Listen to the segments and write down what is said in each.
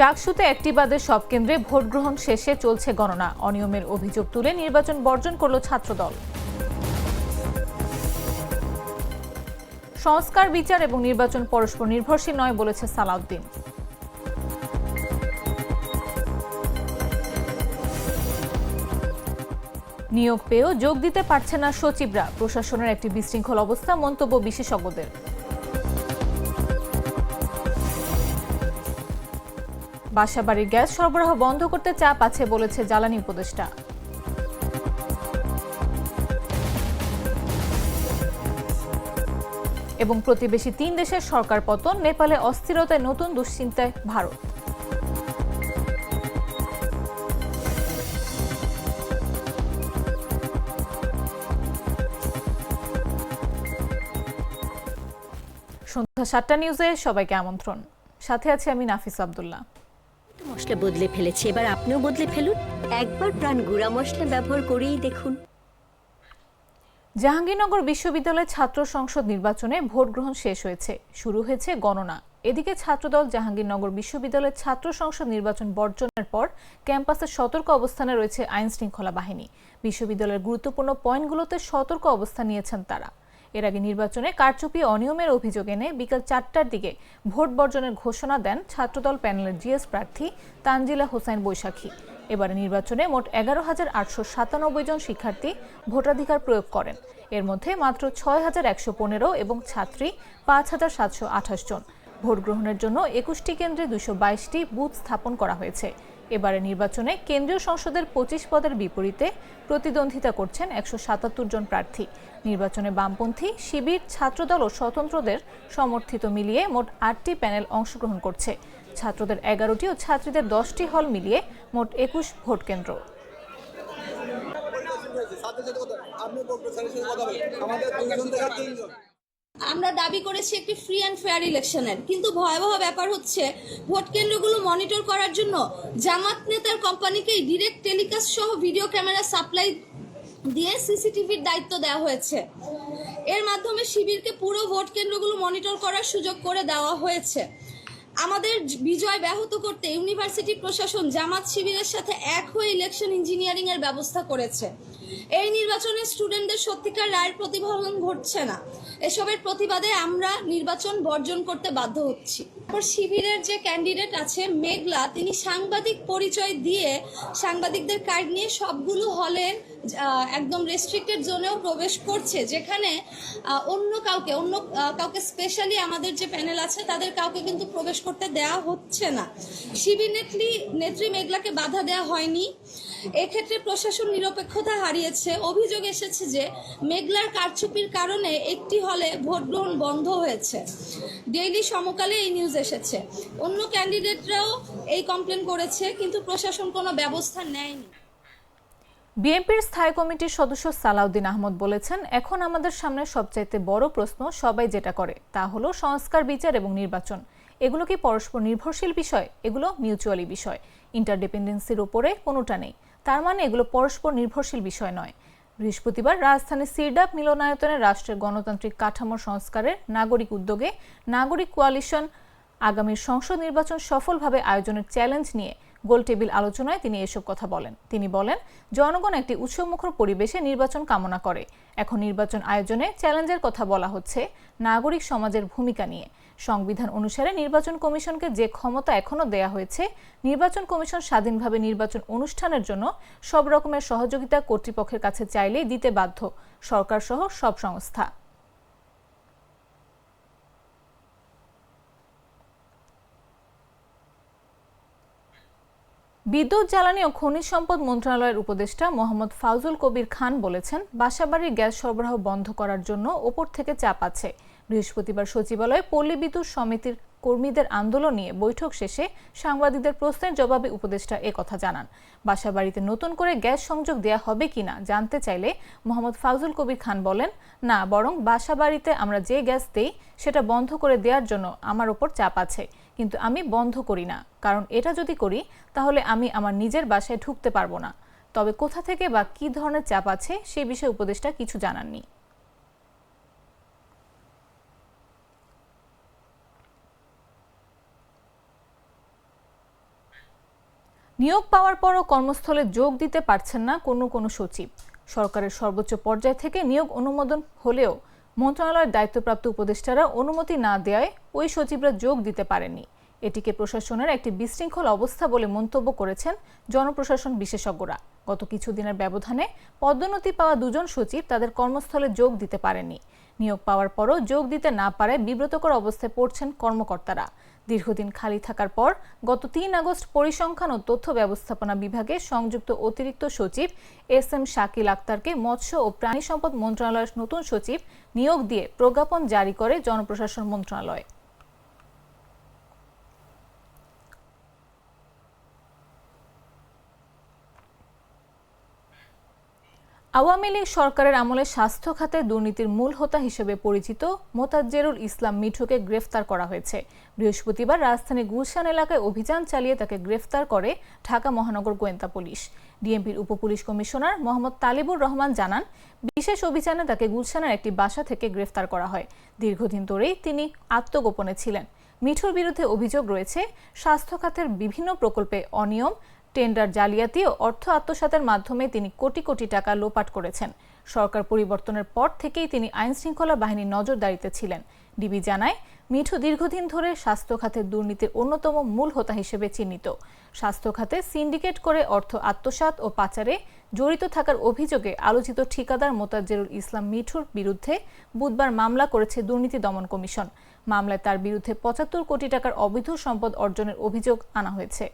জাকসুতে একটি বাদে সব কেন্দ্রে ভোট গ্রহণ শেষে চলছে গণনা। অনিয়মের অভিযোগ তুলে নির্বাচন বর্জন করল ছাত্রদল। সংস্কার, বিচার এবং নির্বাচন পরস্পর নির্ভরশীল নয় বলেছে সালাউদ্দিন। নিয়োগ পেয়েও যোগ দিতে পারছে না সচিবরা। প্রশাসনের একটি বিশৃঙ্খল অবস্থা মন্তব্য বিশেষজ্ঞদের। বাসাবাড়ির গ্যাস সরবরাহ বন্ধ করতে চাপ আছে বলেছে জ্বালানি উপদেষ্টা। এবং প্রতিবেশী তিন দেশের সরকার পতন, নেপালে অস্থিরতায় নতুন দুশ্চিন্তায় ভারত। সন্ধ্যা সাতটা নিউজে সবাইকে আমন্ত্রণ। সাথে আছে আমি নাফিস আব্দুল্লাহ। মশলা বদলে ফেলেছে এবার আপনিও বদলে ফেলুন। একবার প্রাণ গুঁড়া মশলা ব্যবহার করেই দেখুন। জাহাঙ্গীরনগর বিশ্ববিদ্যালয়ের ছাত্র সংসদ নির্বাচনে ভোট গ্রহণ শেষ হয়েছে শুরু হয়েছে গণনা। এদিকে ছাত্রদল জাহাঙ্গীরনগর বিশ্ববিদ্যালয়ের ছাত্র সংসদ নির্বাচন বর্জনের পর ক্যাম্পাসে সতর্ক অবস্থানে রয়েছে আইন শৃঙ্খলা বাহিনী। বিশ্ববিদ্যালয়ের গুরুত্বপূর্ণ পয়েন্টগুলোতে সতর্ক অবস্থান নিয়েছেন তারা। এর আগে নির্বাচনে কারচুপি অনিয়মের অভিযোগ এনে বিকাল চারটার দিকে ভোট বর্জনের ঘোষণা দেন ছাত্রদল প্যানেলের জিএস প্রার্থী তানজিলা হোসাইন বৈশাখী। এবারে নির্বাচনে মোট এগারো হাজার আটশো সাতানব্বই জন শিক্ষার্থী ভোটাধিকার প্রয়োগ করেন। এর মধ্যে মাত্র ছয় হাজার একশো পনেরো এবং ছাত্রী পাঁচ হাজার সাতশো আঠাশ জন। ভোট গ্রহণের জন্য একুশটি কেন্দ্রে দুশো বাইশটি বুথ স্থাপন করা হয়েছে। এবারে নির্বাচনে কেন্দ্রীয় সংসদের পঁচিশ পদের বিপরীতে প্রতিদ্বন্দ্বিতা করছেন একশো সাতাত্তর জন প্রার্থী। নির্বাচনে বামপন্থী, শিবির, ছাত্রদল ও স্বতন্ত্রদের সমর্থিত মিলিয়ে মোট আটটি প্যানেল অংশগ্রহণ করছে। ছাত্রদের এগারোটি ও ছাত্রীদের দশটি হল মিলিয়ে মোট একুশ ভোট কেন্দ্র। আমাদের তিনজন। আমরা দাবি করেছি একটি ফ্রি অ্যান্ড ফেয়ার ইলেকশনের কিন্তু ভয়াবহ ব্যাপার হচ্ছে, ভোট কেন্দ্রগুলো মনিটর করার জন্য জামাত নেতার কোম্পানিকেই ডিরেক্ট টেলিকাস্ট সহ ভিডিও ক্যামেরা সাপ্লাই দিয়ে সিসিটিভির দায়িত্ব দেওয়া হয়েছে। এর মাধ্যমে শিবিরকে পুরো ভোট কেন্দ্রগুলো মনিটর করার সুযোগ করে দেওয়া হয়েছে। আমাদের বিজয় ব্যাহত করতে ইউনিভার্সিটি প্রশাসন জামাত শিবিরের সাথে এক হয়ে ইলেকশন ইঞ্জিনিয়ারিং এর ব্যবস্থা করেছে। এই নির্বাচনে স্টুডেন্টদের সত্যিকার রায়ের প্রতিফলন ঘটছে না। এসবের প্রতিবাদে আমরা নির্বাচন বর্জন করতে বাধ্য হচ্ছি। শিবিরের যে ক্যান্ডিডেট আছে মেঘলা, তিনি সাংবাদিক পরিচয় দিয়ে সাংবাদিকদের কার্ড নিয়ে সবগুলো হলের একদম রেস্ট্রিক্টেড জোনেও প্রবেশ করছে, যেখানে অন্য কাউকে অন্য কাউকে স্পেশালি আমাদের যে প্যানেল আছে, তাদের কাউকে কিন্তু প্রবেশ করতে দেওয়া হচ্ছে না। শিবির নেত্রী নেত্রী মেঘলাকে বাধা দেওয়া হয়নি। এক্ষেত্রে প্রশাসন নিরপেক্ষতা হারিয়েছে। অভিযোগ এসেছে যে মেঘলার কারচুপির কারণে একটি হলে ভোট গ্রহণ বন্ধ হয়েছে। ডেইলি সমকালে এই নিউজ এসেছে। অন্য ক্যান্ডিডেটরাও এই কমপ্লেন করেছে, কিন্তু প্রশাসন কোনো ব্যবস্থা নেয়নি। বিএনপির স্থায়ী কমিটির সদস্য সালাউদ্দিন আহমদ বলেছেন, এখন আমাদের সামনে সবচাইতে বড় প্রশ্ন সবাই যেটা করে, তা হলো সংস্কার, বিচার এবং নির্বাচন। এগুলো কি পরস্পর নির্ভরশীল বিষয়? এগুলো মিউচুয়ালি বিষয়। ইন্টারডিপেন্ডেন্সির ওপরে কোনোটা নেই। তার মানে এগুলো পরস্পর নির্ভরশীল বিষয় নয়। বৃহস্পতিবার রাজধানীর সিরডাপ মিলনায়তনে রাষ্ট্রের গণতান্ত্রিক কাঠামো সংস্কারের নাগরিক উদ্যোগে নাগরিক কোয়ালিশন, আগামী সংসদ নির্বাচন সফলভাবে আয়োজনের চ্যালেঞ্জ নিয়ে গোলটেবিল আলোচনায় তিনি এসব কথা বলেন। তিনি বলেন, জনগণ একটি উৎসবমুখর পরিবেশে নির্বাচন কামনা করে। এখন নির্বাচন আয়োজনে চ্যালেঞ্জের কথা বলা হচ্ছে নাগরিক সমাজের ভূমিকা নিয়ে। সংবিধান অনুসারে নির্বাচন কমিশনকে যে ক্ষমতা এখনও দেয়া হয়েছে, নির্বাচন কমিশন স্বাধীনভাবে নির্বাচন অনুষ্ঠানের জন্য সব রকমের সহযোগিতা কর্তৃপক্ষের কাছে চাইলেই দিতে বাধ্য সরকার সহ সব সংস্থা। বিদ্যুৎ, জ্বালানি ও খনিজ সম্পদ মন্ত্রণালয়ের উপদেষ্টা মোহাম্মদ ফাউজুল কবির খান বলেছেন, বাসাবাড়ির গ্যাস সরবরাহ বন্ধ করার জন্য ওপর থেকে চাপ আছে। বৃহস্পতিবার সচিবালয়ে পল্লী বিদ্যুৎ সমিতির কর্মীদের আন্দোলন নিয়ে বৈঠক শেষে সাংবাদিকদের প্রশ্নের জবাবে উপদেষ্টা কথা জানান। বাসাবাড়িতে নতুন করে গ্যাস সংযোগ দেয়া হবে কিনা জানতে চাইলে মোহাম্মদ ফাজুল কবির খান বলেন, না, বরং বাসাবাড়িতে আমরা যে গ্যাস দেই, সেটা বন্ধ করে দেওয়ার জন্য আমার ওপর চাপ আছে। কিন্তু আমি বন্ধ করি না। কারণ এটা যদি করি, তাহলে আমি আমার নিজের বাসায় ঢুকতে পারব না। তবে কোথা থেকে বা কী ধরনের চাপ আছে, সে বিষয়ে উপদেষ্টা কিছু জানাননি। নিয়োগ পাওয়ার পরও কর্মস্থলে যোগ দিতে পারছেন না কোনো কোনো সচিব। সরকারের সর্বোচ্চ পর্যায় থেকে নিয়োগ অনুমোদন হলেও মন্ত্রণালয়ের দায়িত্বপ্রাপ্ত উপদেষ্টারা অনুমতি না দেওয়ায় ওই সচিবরা যোগ দিতে পারেননি। এটিকে প্রশাসনের একটি বিশৃঙ্খল অবস্থা বলে মন্তব্য করেছেন জনপ্রশাসন বিশেষজ্ঞরা। গত কিছুদিনের ব্যবধানে পদোন্নতি পাওয়া দুজন সচিব তাদের কর্মস্থলে যোগ দিতে পারেনি নিয়োগ পাওয়ার পরও যোগ দিতে না পারায় বিব্রতকর অবস্থায় পড়ছেন কর্মকর্তারা। দীর্ঘদিন খালি থাকার পর গত তিন আগস্ট পরিসংখ্যান ও তথ্য ব্যবস্থাপনা বিভাগে সংযুক্ত অতিরিক্ত সচিব এস এম শাকিল আক্তারকে মৎস্য ও প্রাণী সম্পদ মন্ত্রণালয়ের নতুন সচিব নিয়োগ দিয়ে প্রজ্ঞাপন জারি করে জনপ্রশাসন মন্ত্রণালয়। আওয়ামী লীগ সরকারের আমলে স্বাস্থ্য খাতে দুর্নীতির মূল হোতা হিসেবে পরিচিত মোতাজ্জেরুল ইসলাম মিঠুকে গ্রেফতার করা হয়েছে। বৃহস্পতিবার রাজধানী গুলশান এলাকায় অভিযান চালিয়ে তাকে গ্রেফতার করে ঢাকা মহানগর গোয়েন্দা পুলিশ। ডিএমপির উপপুলিশ কমিশনার মোহাম্মদ তালিবুর রহমান জানান, বিশেষ অভিযানে তাকে গুলশানের একটি বাসা থেকে গ্রেফতার করা হয়। দীর্ঘদিন ধরেই তিনি আত্মগোপনে ছিলেন। মিঠুর বিরুদ্ধে অভিযোগ রয়েছে, স্বাস্থ্য খাতের বিভিন্ন প্রকল্পে অনিয়ম টেন্ডার জালিয়াতি ও অর্থ আত্মসাতের মাধ্যমে তিনি কোটি কোটি টাকা লোপাট করেছেন। সরকার পরিবর্তনের পর থেকেই তিনি আইন শৃঙ্খলা বাহিনীর নজরদারিতে ছিলেন। ডিবি জানায়, মিঠু দীর্ঘদিন ধরে স্বাস্থ্য খাতের দুর্নীতির অন্যতম মূল হোতা হিসেবে চিহ্নিত। স্বাস্থ্য খাতে সিন্ডিকেট করে অর্থ আত্মসাৎ ও পাচারে জড়িত থাকার অভিযোগে আলোচিত ঠিকাদার মোতাজ্জেরুল ইসলাম মিঠুর বিরুদ্ধে বুধবার মামলা করেছে দুর্নীতি দমন কমিশন। মামলায় তার বিরুদ্ধে পঁচাত্তর কোটি টাকার অবৈধ সম্পদ অর্জনের অভিযোগ আনা হয়েছে।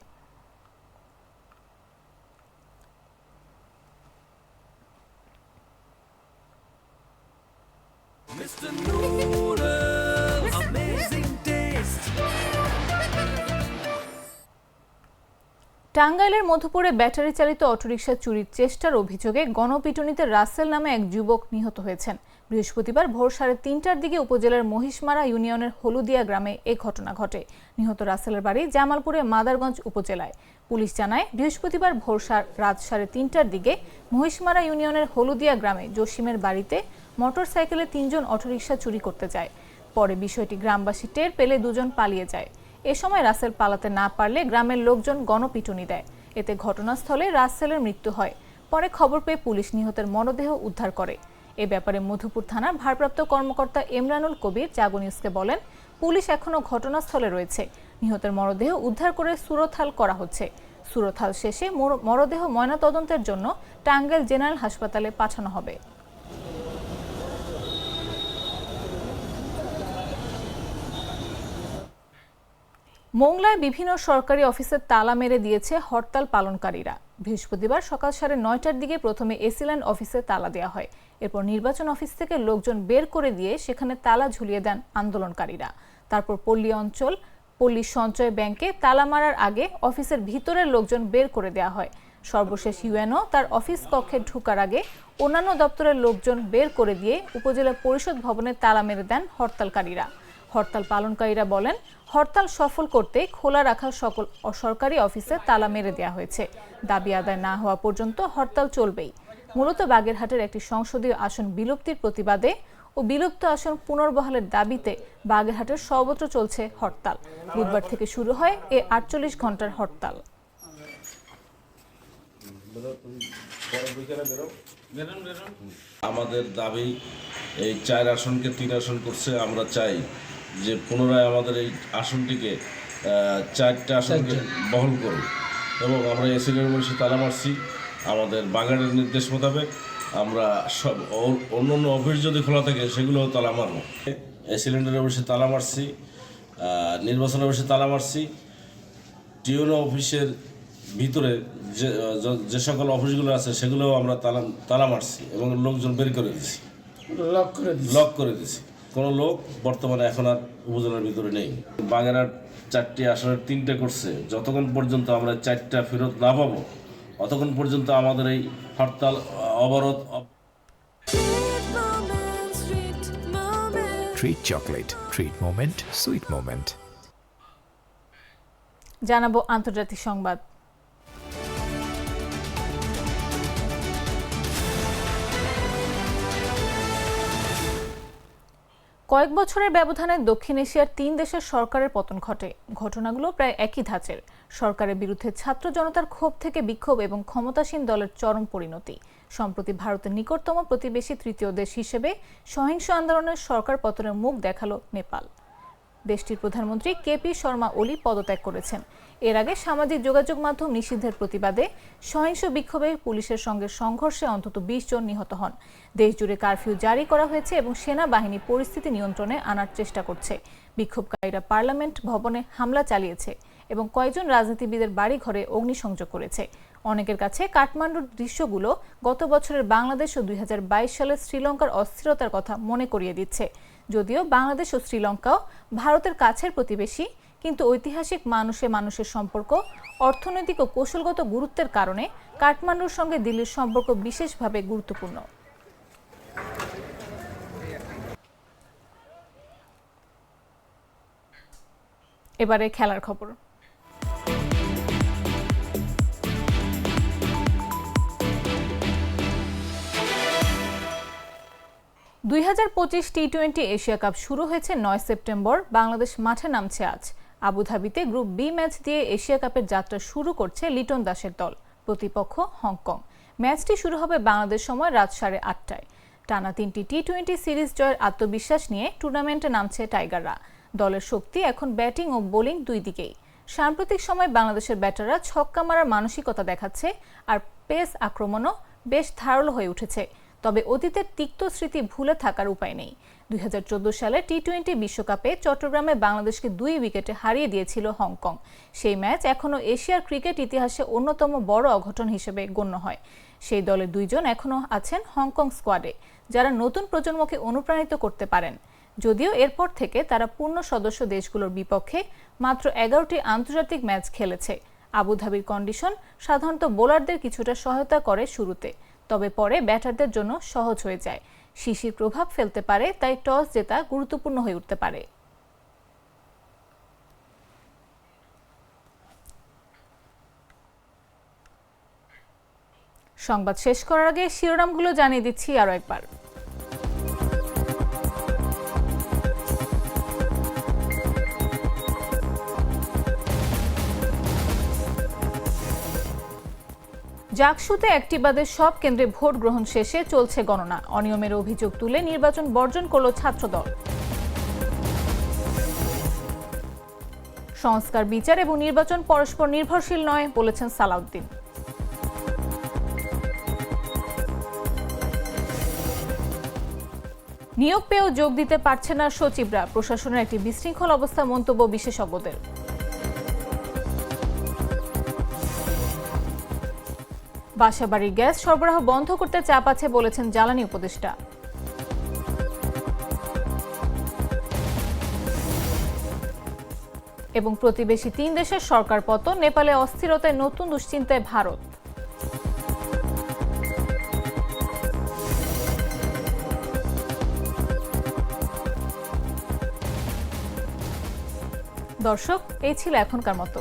টাঙ্গাইলের মধুপুরে ব্যাটারি চালিত অটোরিকশা চুরির চেষ্টার অভিযোগে গণপিটুনিতে রাসেল নামে এক যুবক নিহত হয়েছেন। বৃহস্পতিবার ভোর সাড়ে তিনটার দিকে উপজেলার মহিষমারা ইউনিয়নের হলুদিয়া গ্রামে এ ঘটনা ঘটে। নিহত রাসেলের বাড়ি জামালপুরে মাদারগঞ্জ উপজেলায়। পুলিশ জানায় বৃহস্পতিবার ভোর রাত সাড়ে তিনটার দিকে মহিষমারা ইউনিয়নের হলুদিয়া গ্রামে জসিমের বাড়িতে মোটরসাইকেলে তিনজন অটোরিকশা চুরি করতে যায়। পরে বিষয়টি গ্রামবাসী টের পেলে দুজন পালিয়ে যায়। এ সময় রাসেল পালাতে না পারলে গ্রামের লোকজন গণপিটুনি দেয়। এতে ঘটনাস্থলে রাসেলের মৃত্যু হয়। পরে খবর পেয়ে পুলিশ নিহতের মরদেহ উদ্ধার করে। এ ব্যাপারে মধুপুর থানার ভারপ্রাপ্ত কর্মকর্তা ইমরানুল কবির জাগো নিউজকে বলেন, পুলিশ এখনও ঘটনাস্থলে রয়েছে। নিহতের মরদেহ উদ্ধার করে সুরথাল করা হচ্ছে। সুরথাল শেষে মরদেহ ময়নাতদন্তের জন্য টাঙ্গাইল জেনারেল হাসপাতালে পাঠানো হবে। মোংলায় বিভিন্ন সরকারি অফিসে তালা মেরে দিয়েছে হরতাল পালনকারীরা। বৃহস্পতিবার সকাল সাড়ে নয়টার দিকে প্রথমে এসিল্যান্ড অফিসে তালা দেওয়া হয়। এরপর নির্বাচন অফিস থেকে লোকজন বের করে দিয়ে সেখানে তালা ঝুলিয়ে দেন আন্দোলনকারীরা। তারপর পল্লী অঞ্চল, পল্লী সঞ্চয় ব্যাংকে তালা মারার আগে অফিসের ভিতরের লোকজন বের করে দেওয়া হয়। সর্বশেষ ইউএনও তার অফিস কক্ষে ঢুকার আগে অন্যান্য দপ্তরের লোকজন বের করে দিয়ে উপজেলা পরিষদ ভবনে তালা মেরে দেন হরতালকারীরা। হরতাল পালনকারীরা বলেন, হরতাল সফল করতে খোলা রাখা সকল অসরকারি অফিসে তালা মেরে দেওয়া হয়েছে। দাবি আদায় না হওয়া পর্যন্ত হরতাল চলবেই। মূলত বাগেরহাটের একটি সংসদীয় আসন বিলুপ্তির প্রতিবাদে ও বিলুপ্ত আসন পুনর্বহালের দাবিতে বাগেরহাটের সর্বত্র চলছে হরতাল। বুধবার থেকে শুরু হয় এ আটচল্লিশ ঘণ্টার হরতাল। আমাদের দাবি, এই চার আসনকে তিন আসন করছে, আমরা চাই যে পুনরায় আমাদের এই আসনটিকে চারটা আসনকে বহল করুন এবং আমরা এসিডেন্ট বসে তালা মারছি। আমাদের বাগানের নির্দেশ মোতাবেক আমরা সব অন্য অন্য অফিস যদি খোলা থাকে সেগুলোও তালা মারব। এসিলেন্ডারের বসে তালা মারছি আহ, নির্বাচনের বসে তালা মারছি। টিউনো অফিসের ভিতরে যে যে- সকল অফিসগুলো আছে সেগুলোও আমরা তালা তালা মারছি এবং লোকজন বের করে দিছি। লক করে দিচ্ছে লক করে দিছি। কোনো লোক বর্তমানে এখন আর উপজেলার ভিতরে নেই বাগেরহাট চারটি আসনের তিনটে করছে যতক্ষণ পর্যন্ত আমরা চারটা ফেরত না পাবো অতক্ষণ পর্যন্ত আমাদের এই হরতাল অবরোধ অব- Treat chocolate. Treat moment. Sweet moment. জানাব আন্তর্জাতিক সংবাদ কয়েক বছরের ব্যবধানে দক্ষিণ এশিয়ার তিন দেশের সরকারের পতন ঘটে। ঘটনাগুলো প্রায় একই ধাঁচের। সরকারের বিরুদ্ধে ছাত্র জনতার ক্ষোভ থেকে বিক্ষোভ এবং ক্ষমতাসীন দলের চরম পরিণতি। সম্প্রতি ভারতের নিকটতম প্রতিবেশী তৃতীয় দেশ হিসেবে সহিংস আন্দোলনের সরকার পতনের মুখ দেখাল নেপাল। দেশটির প্রধানমন্ত্রী কেপি শর্মা ওলি পদত্যাগ করেছেন। এর আগে সামাজিক যোগাযোগ মাধ্যম নিষিদ্ধের প্রতিবাদে সহিংস বিক্ষোভে পুলিশের সঙ্গে সংঘর্ষে অন্তত বিশ জন নিহত হন। দেশজুড়ে কারফিউ জারি করা হয়েছে এবং সেনাবাহিনী পরিস্থিতি নিয়ন্ত্রণে আনার চেষ্টা করছে। বিক্ষোভকারীরা পার্লামেন্ট ভবনে হামলা চালিয়েছে এবং কয়েকজন রাজনীতিবিদের বাড়ি ঘরে অগ্নিসংযোগ করেছে। অনেকের কাছে কাঠমান্ডুর দৃশ্যগুলো গত বছরের বাংলাদেশ ও দুই সালের শ্রীলঙ্কার অস্থিরতার কথা মনে করিয়ে দিচ্ছে। যদিও বাংলাদেশ ও শ্রীলঙ্কাও ভারতের কাছের প্রতিবেশী কিন্তু ঐতিহাসিক মানুষে মানুষের সম্পর্ক, অর্থনৈতিক ও কৌশলগত গুরুত্বের কারণে কাঠমান্ডুর সঙ্গে দিল্লির সম্পর্ক বিশেষভাবে গুরুত্বপূর্ণ। এবারে খেলার খবর। দুই হাজার পঁচিশ টি টোয়েন্টি এশিয়া কাপ শুরু হয়েছে নয় সেপ্টেম্বর, বাংলাদেশ মাঠে নামছে আজ। আবুধাবিতে গ্রুপ বি ম্যাচ দিয়ে এশিয়া কাপের যাত্রা শুরু করছে লিটন দাসের দল, প্রতিপক্ষ হংকং। ম্যাচটি শুরু হবে বাংলাদেশ সময় রাত সাড়ে আটটায়। টানা তিনটি টি টোয়েন্টি সিরিজ জয়ের আত্মবিশ্বাস নিয়ে টুর্নামেন্টে নামছে টাইগাররা। দলের শক্তি এখন ব্যাটিং ও বোলিং দুই দিকেই। সাম্প্রতিক সময় বাংলাদেশের ব্যাটাররা ছক্কা মারার মানসিকতা দেখাচ্ছে আর পেস আক্রমণও বেশ ধারালো হয়ে উঠেছে। তবে অতীতের তিক্ত স্মৃতি ভুলে থাকার উপায় নেই। দুই হাজার চোদ্দ সালে টি টোয়েন্টি বিশ্বকাপে চট্টগ্রামে বাংলাদেশকে দুই উইকেটে হারিয়ে দিয়েছিল হংকং। সেই ম্যাচ এখনও এশিয়ার ক্রিকেট ইতিহাসে অন্যতম বড় অঘটন হিসেবে গণ্য হয়। সেই দলের দুইজন এখনও আছেন হংকং স্কোয়াডে, যারা নতুন প্রজন্মকে অনুপ্রাণিত করতে পারেন। যদিও এরপর থেকে তারা পূর্ণ সদস্য দেশগুলোর বিপক্ষে মাত্র এগারোটি আন্তর্জাতিক ম্যাচ খেলেছে। আবুধাবির কন্ডিশন সাধারণত বোলারদের কিছুটা সহায়তা করে শুরুতে। তবে পরে ব্যাটারদের জন্য সহজ হয়ে যায়। শিশির প্রভাব ফেলতে পারে, তাই টস জেতা গুরুত্বপূর্ণ হয়ে উঠতে পারে। সংবাদ শেষ করার আগে শিরোনামগুলো জানিয়ে দিচ্ছি আরও একবার। জাকসুতে একটি বাদে সব কেন্দ্রে ভোট গ্রহণ শেষে চলছে গণনা। অনিয়মের অভিযোগ তুলে নির্বাচন বর্জন করল ছাত্রদল। সংস্কার, বিচার এবং নির্বাচন পরস্পর নির্ভরশীল নয়, বলেছেন সালাউদ্দিন। নিয়োগ পেয়েও যোগ দিতে পারছে না সচিবরা। প্রশাসনের একটি বিশৃঙ্খল অবস্থা মন্তব্য বিশেষজ্ঞদের। বাসাবাড়ির গ্যাস সরবরাহ বন্ধ করতে চাপ আছে বলেছেন জ্বালানি উপদেষ্টা। এবং প্রতিবেশী তিন দেশের সরকার পতন, নেপালে অস্থিরতায় নতুন দুশ্চিন্তায় ভারত। দর্শক, এই ছিল এখনকার মতো।